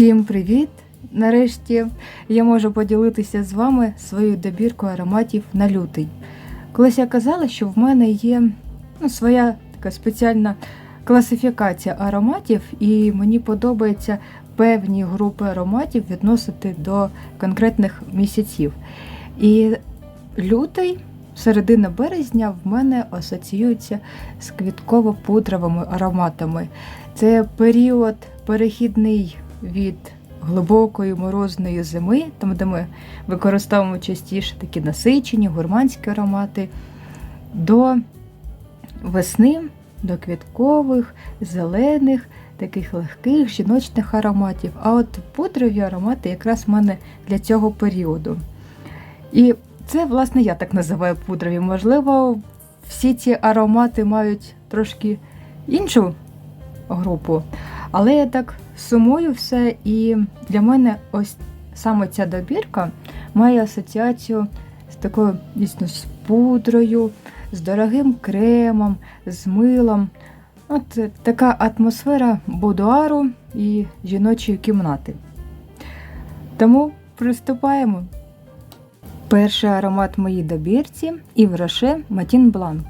Всім привіт! Нарешті я можу поділитися з вами своєю добіркою ароматів на лютий. Колись я казала, що в мене є ну, своя така спеціальна класифікація ароматів, і мені подобається певні групи ароматів відносити до конкретних місяців. І лютий, середина березня, в мене асоціюється з квітково-пудровими ароматами. Це період перехідний від глибокої морозної зими, там, де ми використовуємо частіше такі насичені, гурманські аромати, до весни, до квіткових, зелених, таких легких жіночних ароматів. А от пудрові аромати якраз в мене для цього періоду. І це, власне, я так називаю пудрові. Можливо, всі ці аромати мають трошки іншу групу. Але я так сумую все, і для мене ось саме ця добірка має асоціацію з такою дійсно з пудрою, з дорогим кремом, з милом. От така атмосфера будуару і жіночої кімнати. Тому приступаємо. Перший аромат моїй добірці Ів Роше Матін Бланк.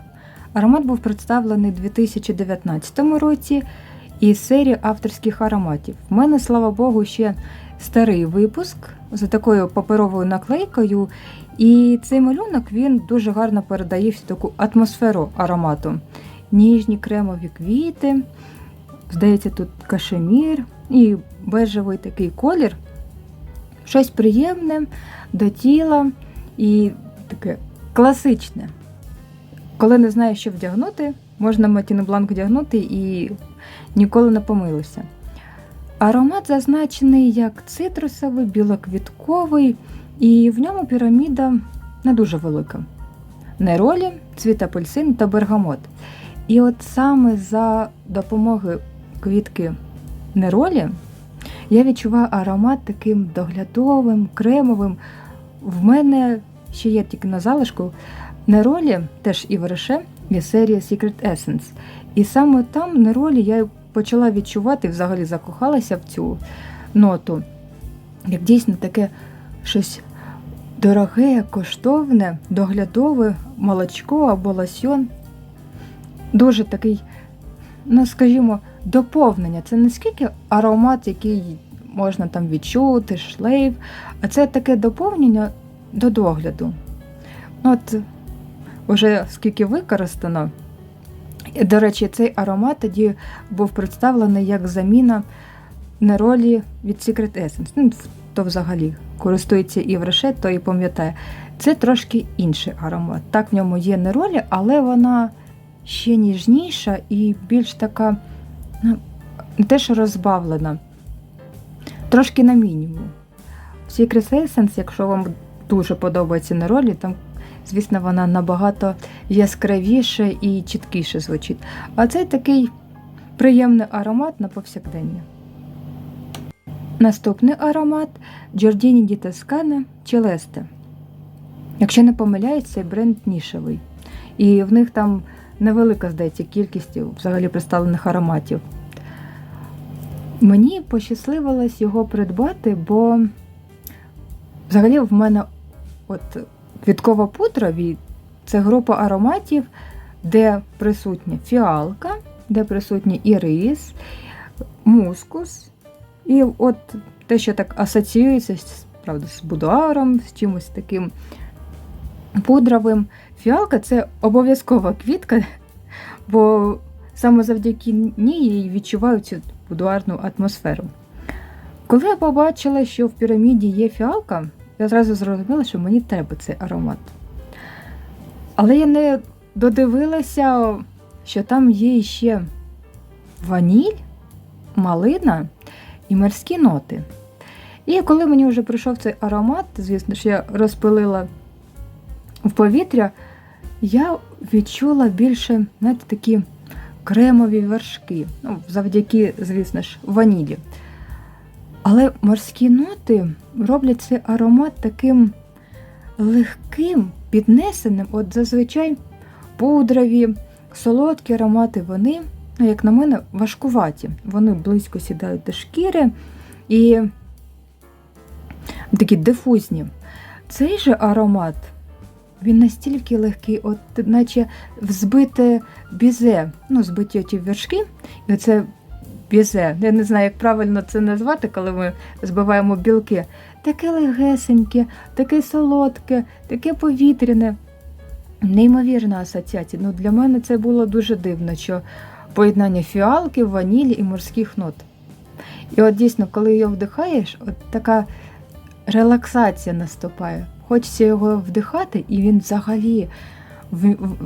Аромат був представлений у 2019 році із серії авторських ароматів. В мене, слава Богу, ще старий випуск за такою паперовою наклейкою. І цей малюнок він дуже гарно передає всю таку атмосферу аромату. Ніжні кремові квіти, здається, тут кашемір і бежевий такий колір. Щось приємне до тіла і таке класичне. Коли не знаєш, що вдягнути, можна матіну бланк вдягнути і ніколи не помилуся. Аромат зазначений як цитрусовий, білоквітковий, і в ньому піраміда не дуже велика. Неролі, цвіт апельсин та бергамот. І от саме за допомогою квітки неролі я відчуваю аромат таким доглядовим, кремовим. В мене ще є тільки на залишку неролі, теж і вереше, із серії Secret Essence. І саме там неролі я почала відчувати, взагалі закохалася в цю ноту. Як дійсно таке щось дороге, коштовне, доглядове молочко або лосьон. Дуже такий, ну скажімо, доповнення. Це не скільки аромат, який можна там відчути, шлейф, а це таке доповнення до догляду. От, уже скільки використано. До речі, цей аромат тоді був представлений як заміна неролі від Secret Essence. Ну, то взагалі користується і в Роше, то і пам'ятає. Це трошки інший аромат. Так, в ньому є неролі, але вона ще ніжніша і більш така, ну, не те, що розбавлена, трошки на мінімум. Secret Essence, якщо вам дуже подобається неролі, там звісно, вона набагато яскравіше і чіткіше звучить. А цей такий приємний аромат на повсякдення. Наступний аромат Giordini di Toscana Celeste. Якщо не помиляюсь, цей бренд нішевий. І в них там невелика, здається, кількість взагалі представлених ароматів. Мені пощасливилось його придбати, бо взагалі в мене от Квіткова пудра це група ароматів, де присутня фіалка, де присутній ірис, мускус. І от те, що так асоціюється правда, з будуаром, з чимось таким пудровим. Фіалка це обов'язкова квітка, бо саме завдяки ній відчуваю цю будуарну атмосферу. Коли я побачила, що в піраміді є фіалка, я одразу зрозуміла, що мені треба цей аромат. Але я не додивилася, що там є ще ваніль, малина і морські ноти. І коли мені вже прийшов цей аромат, звісно ж, я розпилила в повітря, я відчула більше знаєте, такі кремові вершки, ну, завдяки, звісно ж, ванілі. Але морські ноти роблять цей аромат таким легким, піднесеним. От зазвичай пудрові, солодкі аромати, вони, ну, як на мене, важкуваті. Вони близько сідають до шкіри і такі дифузні. Цей же аромат, він настільки легкий, от наче взбите бізе, ну, збиті ті вершки, і оце бізе. Я не знаю, як правильно це назвати, коли ми збиваємо білки. Таке легесеньке, таке солодке, таке повітряне. Неймовірна асоціація. Ну, для мене це було дуже дивно, що поєднання фіалки, ванілі і морських нот. І от дійсно, коли його вдихаєш, от така релаксація наступає. Хочеться його вдихати, і він взагалі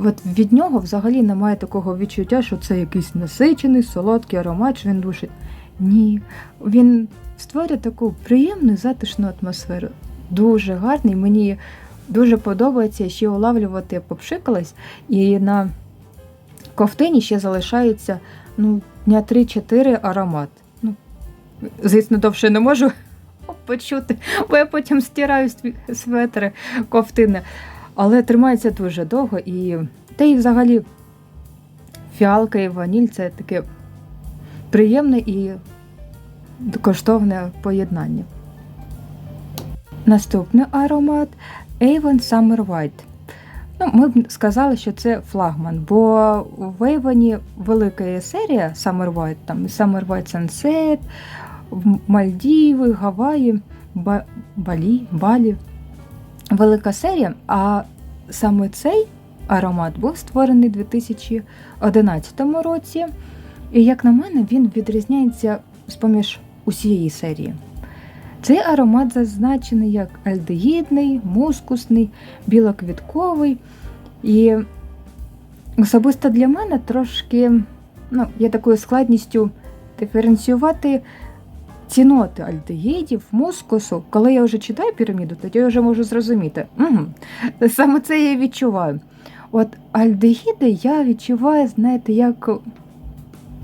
от від нього взагалі немає такого відчуття, що це якийсь насичений, солодкий аромат, що він душить. Ні, він створює таку приємну затишну атмосферу. Дуже гарний. Мені дуже подобається ще улавлювати, попшикалась, і на ковтині ще залишається ну, дня 3-4 аромат. Ну, звісно, довше не можу почути, бо я потім стираю светри, ковтини. Але тримається дуже довго і та й взагалі фіалка і ваніль це таке приємне і коштовне поєднання. Наступний аромат Avon Summer White. Ну, ми б сказали, що це флагман, бо в Avon велика серія Summer White, там Summer White Sunset, Мальдіви, Гаваї, Ба- Балі, Балі. Велика серія, а саме цей аромат був створений у 2011 році. І, як на мене, він відрізняється з-поміж усієї серії. Цей аромат зазначений як альдегідний, мускусний, білоквітковий. І особисто для мене трошки ну, є такою складністю диференціювати ці ноти альдегідів, мускусу. Коли я вже читаю піраміду, тоді я вже можу зрозуміти. Угу. Саме це я відчуваю. От альдегіди я відчуваю, знаєте, як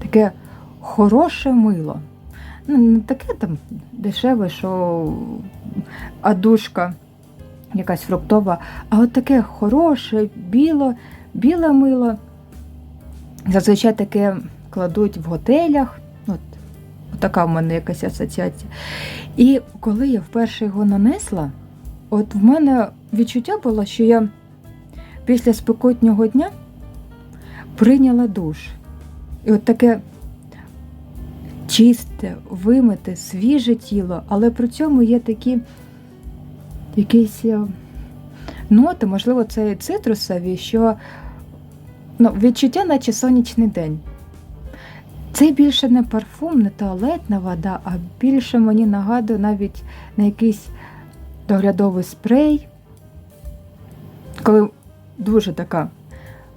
таке хороше мило. Ну, не таке там дешеве, що адушка якась фруктова, а от таке хороше, біло, біле мило. Зазвичай таке кладуть в готелях. Така в мене якась асоціація. І коли я вперше його нанесла, от в мене відчуття було, що я після спекотнього дня прийняла душ. І от таке чисте, вимите, свіже тіло, але при цьому є такі якісь е, ноти, можливо, це і цитрусові, що ну, відчуття, наче сонячний день. Це більше не парфум, не туалетна вода, а більше мені нагадує навіть на якийсь доглядовий спрей, коли дуже така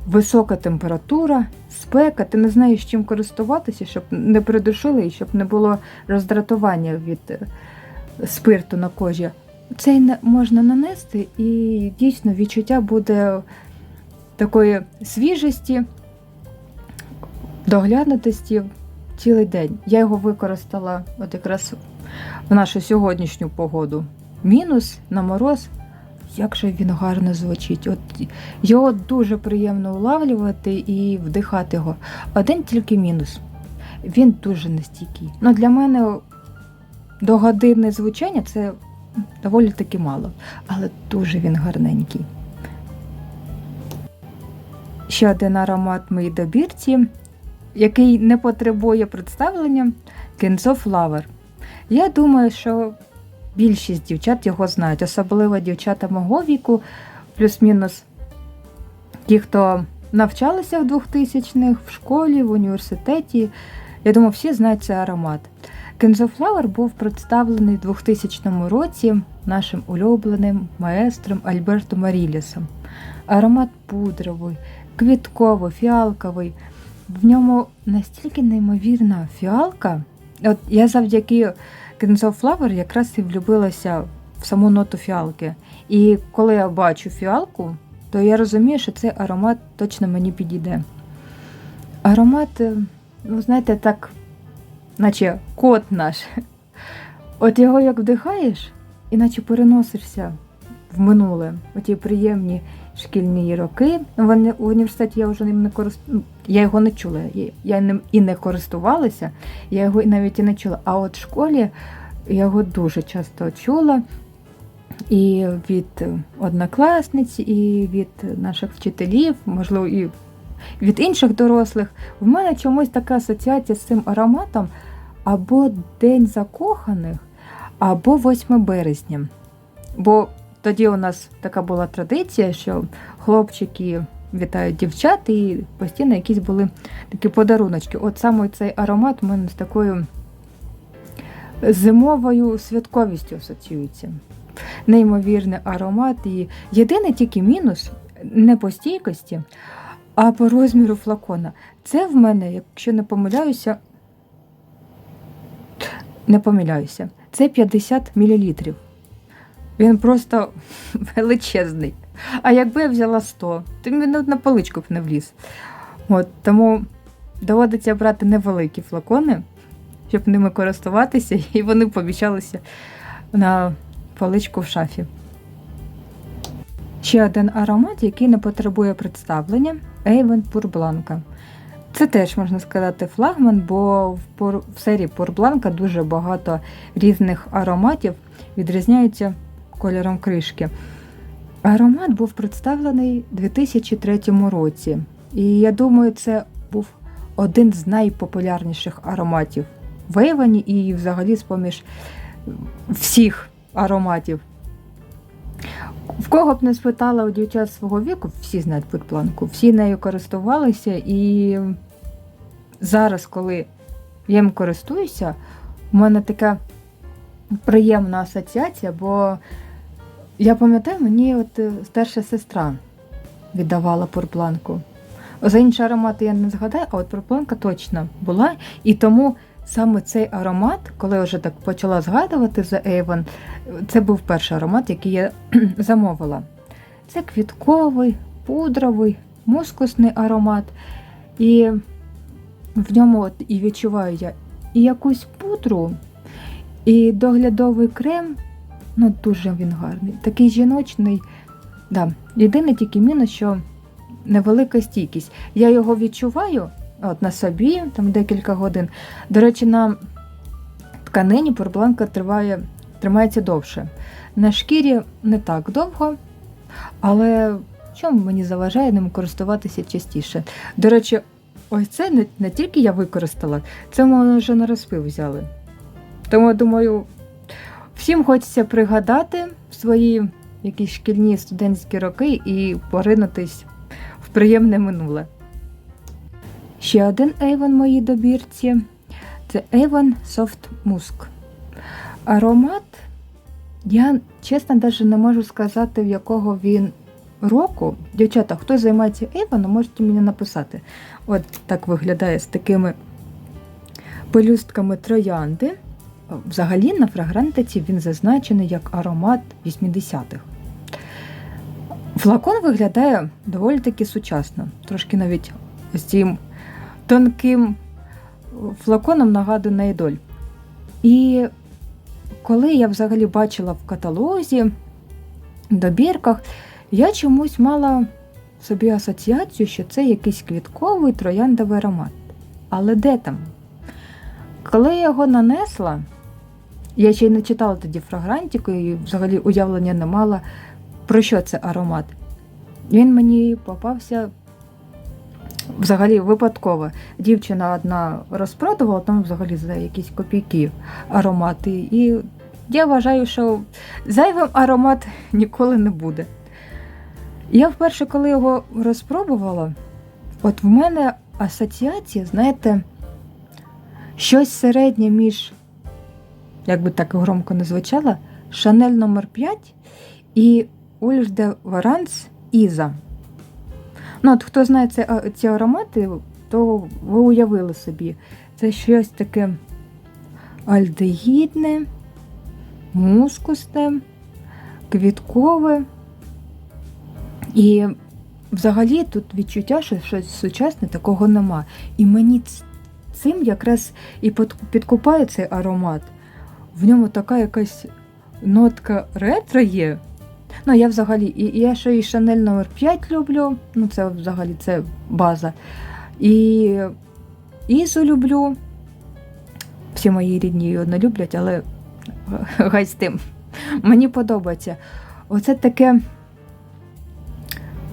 висока температура, спека, ти не знаєш, чим користуватися, щоб не придушили і щоб не було роздратування від е, спирту на кожі. Це можна нанести, і дійсно відчуття буде такої свіжості, доглянутості цілий день. Я його використала от якраз в нашу сьогоднішню погоду. Мінус на мороз. Як же він гарно звучить. От його дуже приємно улавлювати і вдихати його. Один тільки мінус. Він дуже нестійкий. Ну, для мене до години звучання це доволі таки мало, але дуже він гарненький. Ще один аромат моїй добірці, який не потребує представлення Kenzo Flower. Я думаю, що більшість дівчат його знають, особливо дівчата мого віку, плюс-мінус ті, хто навчалися в 2000-х, в школі, в університеті. Я думаю, всі знають цей аромат. Flower був представлений у 2000 році нашим улюбленим маестром Альберто Марілісом. Аромат пудровий, квітковий, фіалковий. В ньому настільки неймовірна фіалка. От я завдяки Kenzo Flower якраз і влюбилася в саму ноту фіалки. І коли я бачу фіалку, то я розумію, що цей аромат точно мені підійде. Аромат, е, ну знаєте, так, наче кот наш. От його як вдихаєш, іначе переносишся в минуле. Оті приємні шкільні роки. В уні- в університеті я вже ним не користувалася. Я його не чула. Я ним і не користувалася, я його навіть і не чула. А от в школі Я його дуже часто чула. І від однокласниць, і від наших вчителів, можливо, і від інших дорослих. В мене чомусь така асоціація з цим ароматом або День закоханих, або 8 березня. Бо тоді у нас така була традиція, що хлопчики вітають дівчат, і постійно якісь були такі подаруночки. От саме цей аромат у мене з такою зимовою святковістю асоціюється. Неймовірний аромат. І єдиний тільки мінус не по стійкості, а по розміру флакона. Це в мене, якщо не помиляюся, не помиляюся, це 50 мл. Він просто величезний. А якби я взяла 100, то він на поличку б не вліз. От, тому доводиться брати невеликі флакони, щоб ними користуватися, і вони поміщалися на поличку в шафі. Ще один аромат, який не потребує представлення Avon Pur Blanca. Це теж можна сказати флагман, бо в, серії Pur Blanca дуже багато різних ароматів відрізняються кольором кришки. Аромат був представлений у 2003 році, і я думаю, це був один з найпопулярніших ароматів в Avon і взагалі з-поміж всіх ароматів. В кого б не спитала у дівчат свого віку, всі знають путпланку, всі нею користувалися, і зараз, коли я їм користуюся, у мене така приємна асоціація, бо я пам'ятаю, мені от е, старша сестра віддавала пурпланку. За інші аромати я не згадаю, а от пурпланка точно була. І тому саме цей аромат, коли я вже так почала згадувати за Avon, це був перший аромат, який я замовила. Це квітковий, пудровий, мускусний аромат. І в ньому от і відчуваю я і якусь пудру, і доглядовий крем. Ну, дуже він гарний. Такий жіночний. Да. Єдине тільки мінус, що невелика стійкість. Я його відчуваю от на собі там декілька годин. До речі, на тканині порбланка триває, тримається довше. На шкірі не так довго, але чому мені заважає ним користуватися частіше? До речі, ось це не, не тільки я використала, це ми вже на розпив взяли. Тому я думаю, всім хочеться пригадати свої якісь шкільні студентські роки і поринутись в приємне минуле. Ще один Avon в моїй добірці це Avon Soft Musk. Аромат, я чесно навіть не можу сказати, в якого він року. Дівчата, хто займається Avon, можете мені написати. От так виглядає з такими пелюстками троянди. Взагалі на фрагрантиці він зазначений як аромат 80-х. Флакон виглядає доволі таки сучасно, трошки навіть з цим тонким флаконом нагадує на ідоль. І коли я взагалі бачила в каталозі, добірках, я чомусь мала собі асоціацію, що це якийсь квітковий трояндовий аромат. Але де там? Коли я його нанесла, я ще й не читала тоді фрагрантику і взагалі уявлення не мала, про що це аромат. Він мені попався взагалі випадково. Дівчина одна розпродувала, там взагалі за якісь копійки аромати. І я вважаю, що зайвим аромат ніколи не буде. Я вперше, коли його розпробувала, от в мене асоціація, знаєте, щось середнє між, як би так громко не звучало, Шанель номер 5 і Ульф де Варанс Іза. Ну, от Хто знає ці, ці аромати, то ви уявили собі, це щось таке альдегідне, мускусне, квіткове. І взагалі тут відчуття, що щось сучасне такого нема. І мені цим якраз і підкупає цей аромат. В ньому така якась нотка ретро є. Ну, я взагалі, і я ще і Шанель номер 5 люблю, ну це взагалі це база. І Ізу люблю. Всі мої рідні її одно люблять, але Гай з тим. Мені подобається. Оце таке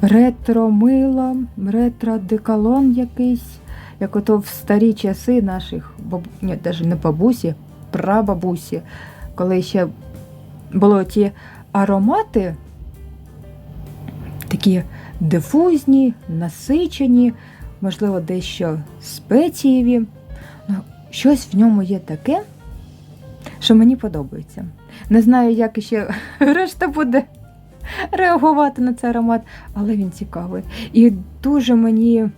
ретро-мило, ретро-деколон якийсь, як ото в старі часи наших, баб... ні, навіть не бабусі, прабабусі, коли ще були ті аромати, такі дифузні, насичені, можливо, дещо спецієві. Ну, Щось в ньому є таке, що мені подобається. Не знаю, як ще решта буде реагувати на цей аромат, але він цікавий. І дуже мені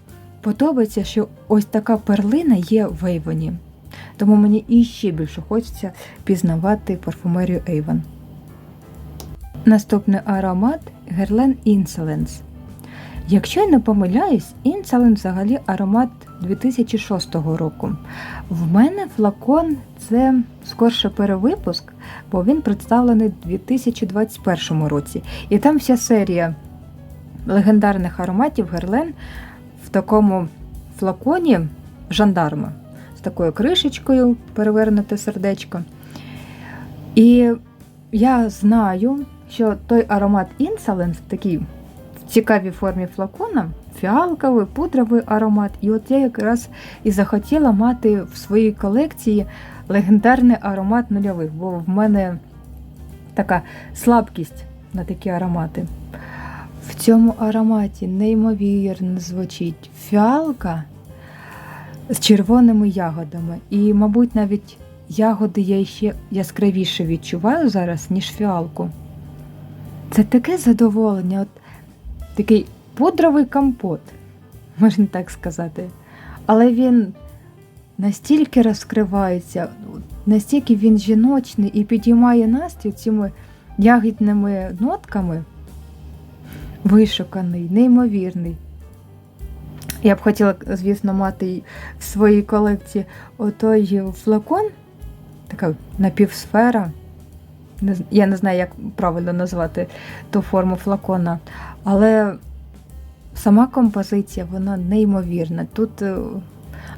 подобається, що ось така перлина є в Avon. Тому мені іще більше хочеться пізнавати парфумерію Avon. Наступний аромат Guerlain Insolence. Якщо я не помиляюсь, Insolence взагалі аромат 2006 року. В мене флакон це скорше перевипуск, бо він представлений у 2021 році. І там вся серія легендарних ароматів Герлен в такому флаконі жандарма такою кришечкою перевернуте сердечко. І я знаю, що той аромат такий в цікавій формі флакона, фіалковий, пудровий аромат. І от я якраз і захотіла мати в своїй колекції легендарний аромат нульових, бо в мене така слабкість на такі аромати. В цьому ароматі неймовірно звучить фіалка з червоними ягодами. І, мабуть, навіть ягоди я ще яскравіше відчуваю зараз, ніж фіалку. Це таке задоволення, от такий пудровий компот, можна так сказати. Але він настільки розкривається, настільки він жіночний і підіймає настрій цими ягідними нотками. Вишуканий, неймовірний. Я б хотіла, звісно, мати в своїй колекції отой флакон, така напівсфера. Я не знаю, як правильно назвати ту форму флакона, але сама композиція, вона неймовірна. Тут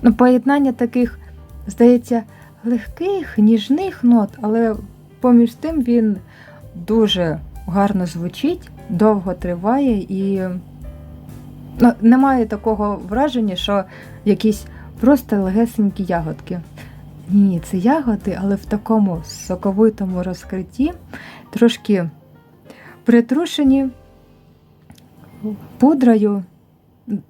ну, поєднання таких, здається, легких, ніжних нот, але поміж тим він дуже гарно звучить, довго триває і ну, немає такого враження, що якісь просто легесенькі ягодки. Ні, це ягоди, але в такому соковитому розкритті, трошки притрушені пудрою,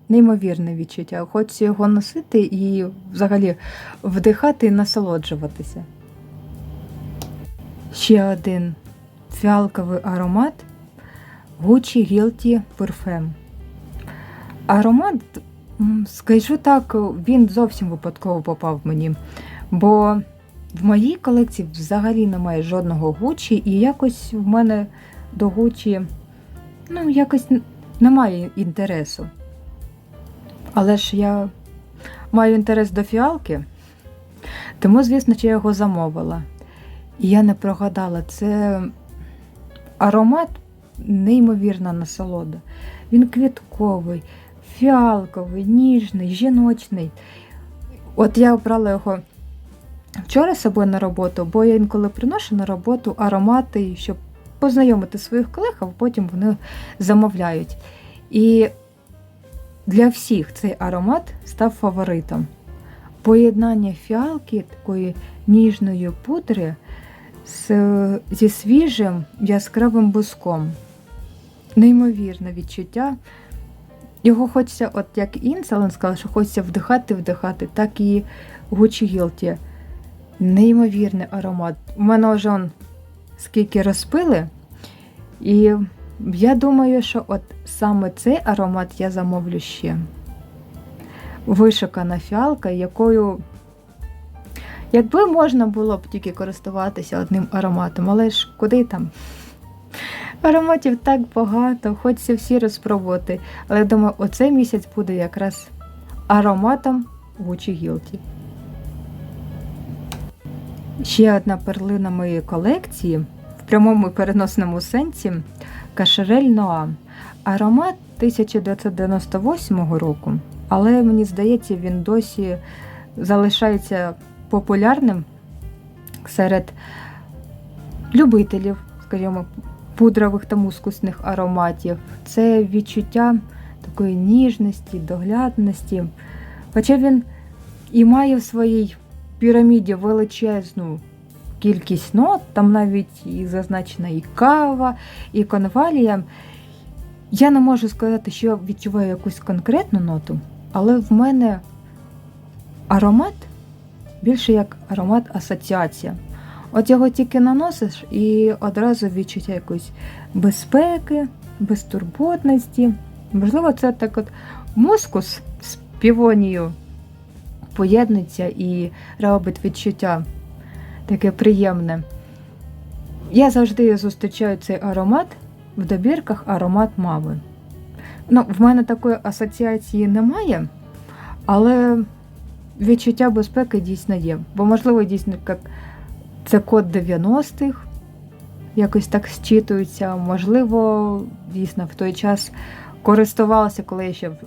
неймовірне відчуття. Хочеться його носити і взагалі вдихати і насолоджуватися. Ще один фіалковий аромат Gucci Guilty Parfum. Аромат, скажу так, він зовсім випадково попав мені. Бо в моїй колекції взагалі немає жодного Гучі, і якось в мене до Гучі ну, якось немає інтересу. Але ж я маю інтерес до фіалки, тому, звісно, я його замовила. І я не прогадала, це аромат неймовірна насолода. Він квітковий, фіалковий, ніжний, жіночний. От я обрала його вчора з собою на роботу, бо я інколи приношу на роботу аромати, щоб познайомити своїх колег, а потім вони замовляють. І для всіх цей аромат став фаворитом. Поєднання фіалки такої ніжної пудри з, зі свіжим яскравим буском. Неймовірне відчуття. Його хочеться, от як Інселен сказала, що хочеться вдихати, вдихати, так і Гучі Гілті. Неймовірний аромат. У мене вже он скільки розпили. І я думаю, що от саме цей аромат я замовлю ще. Вишукана фіалка, якою, якби можна було б тільки користуватися одним ароматом, але ж куди там? Ароматів так багато, хочеться всі розпробувати. Але я думаю, оцей місяць буде якраз ароматом Gucci Guilty. Ще одна перлина моєї колекції в прямому переносному сенсі Кашерель Ноа. Аромат 1998 року, але мені здається, він досі залишається популярним серед любителів, скажімо, пудрових та мускусних ароматів. Це відчуття такої ніжності, доглядності. Хоча він і має в своїй піраміді величезну кількість нот, там навіть і зазначена і кава, і конвалія. Я не можу сказати, що я відчуваю якусь конкретну ноту, але в мене аромат більше як аромат асоціація. От його тільки наносиш і одразу відчуття якоїсь безпеки, безтурботності. Можливо, це так от мускус з півонією поєднується і робить відчуття таке приємне. Я завжди зустрічаю цей аромат в добірках аромат мами. Ну, в мене такої асоціації немає, але відчуття безпеки дійсно є. Бо, можливо, дійсно як це код 90-х, якось так зчитується. Можливо, дійсно в той час користувалася, коли я ще в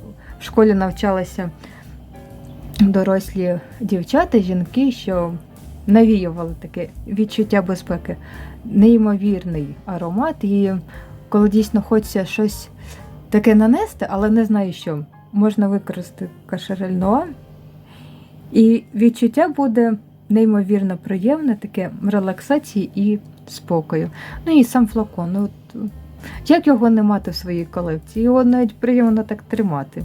школі навчалася дорослі дівчата, жінки, що навіювали таке відчуття безпеки. Неймовірний аромат. І коли дійсно хочеться щось таке нанести, але не знаю що, можна використати кашерель Нуа. І відчуття буде неймовірно приємне, таке релаксації і спокою. Ну і сам флакон. Ну, от, як його не мати в своїй колекції? Його навіть приємно так тримати.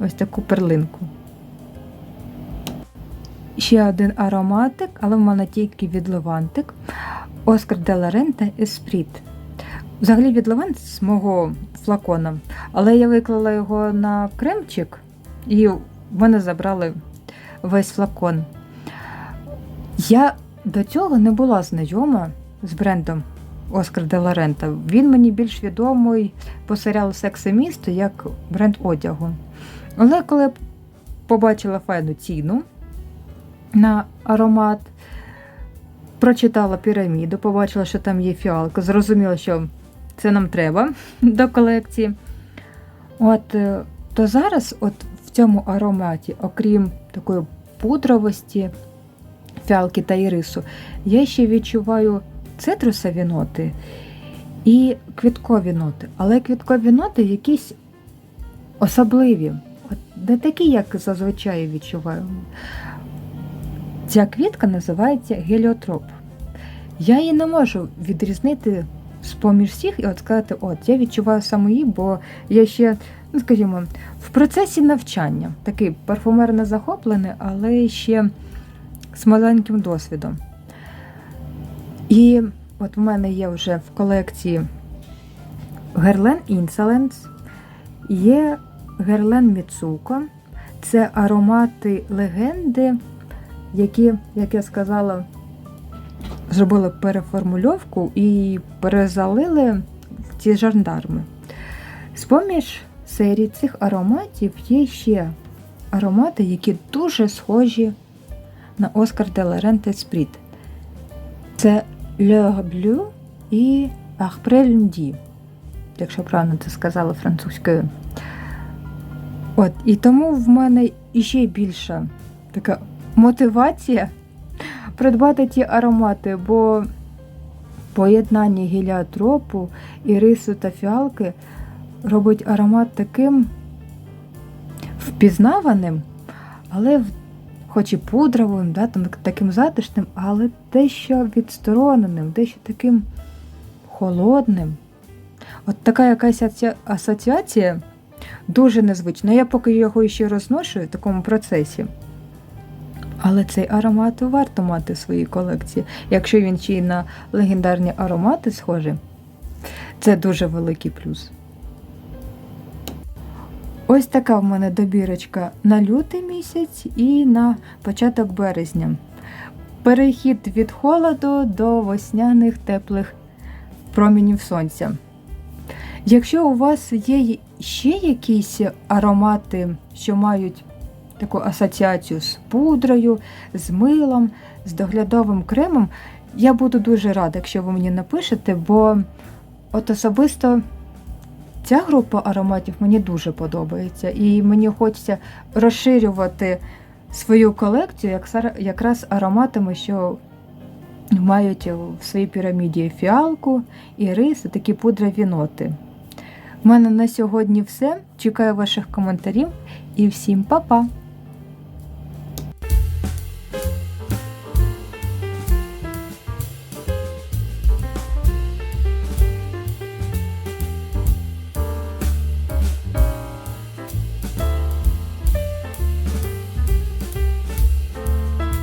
Ось таку перлинку. Ще один ароматик, але в мене тільки від Левантик. Оскар де ла Рента Еспріт. Взагалі від Левант з мого флакона. Але я виклала його на кремчик і в мене забрали весь флакон. Я до цього не була знайома з брендом Оскар де ла Рента. Він мені більш відомий по серіалу Секс і місто як бренд одягу. Але коли я побачила файну ціну на аромат, прочитала піраміду, побачила, що там є фіалка, зрозуміла, що це нам треба до колекції. От, е, то зараз, от в цьому ароматі, окрім такої пудровості, фіалки та ірису, я ще відчуваю цитрусові ноти і квіткові ноти. Але квіткові ноти якісь особливі. От не такі, як зазвичай відчуваю. Ця квітка називається геліотроп. Я її не можу відрізнити з-поміж всіх і от сказати, от я відчуваю саме її, бо я ще, ну скажімо, в процесі навчання, такий парфумерно захоплений, але ще з маленьким досвідом. І от в мене є вже в колекції Герлен Insolence, є Герлен Міцуко. Це аромати легенди, які, як я сказала, зробили переформульовку і перезалили ці жандарми. З-поміж серії цих ароматів є ще аромати, які дуже схожі на Оскар де ла Ренте Спріт. Це Le Bleu і Lundi, якщо правильно це сказала французькою. От, і тому в мене іще більша така мотивація придбати ті аромати, бо поєднання геліотропу, ірису та фіалки робить аромат таким впізнаваним, але хоч і пудровим, да, там, таким затишним, але дещо відстороненим, дещо таким холодним. От така якась асоціація дуже незвична. Я поки його ще розношую в такому процесі. Але цей аромат варто мати в своїй колекції. Якщо він ще й на легендарні аромати схожий, це дуже великий плюс. Ось така в мене добірочка на лютий місяць і на початок березня. Перехід від холоду до весняних теплих промінів сонця. Якщо у вас є ще якісь аромати, що мають таку асоціацію з пудрою, з милом, з доглядовим кремом, я буду дуже рада, якщо ви мені напишете, бо от особисто ця група ароматів мені дуже подобається, і мені хочеться розширювати свою колекцію якраз ароматами, що мають в своїй піраміді фіалку, ірис і такі пудрові ноти. У мене на сьогодні все. Чекаю ваших коментарів і всім па-па!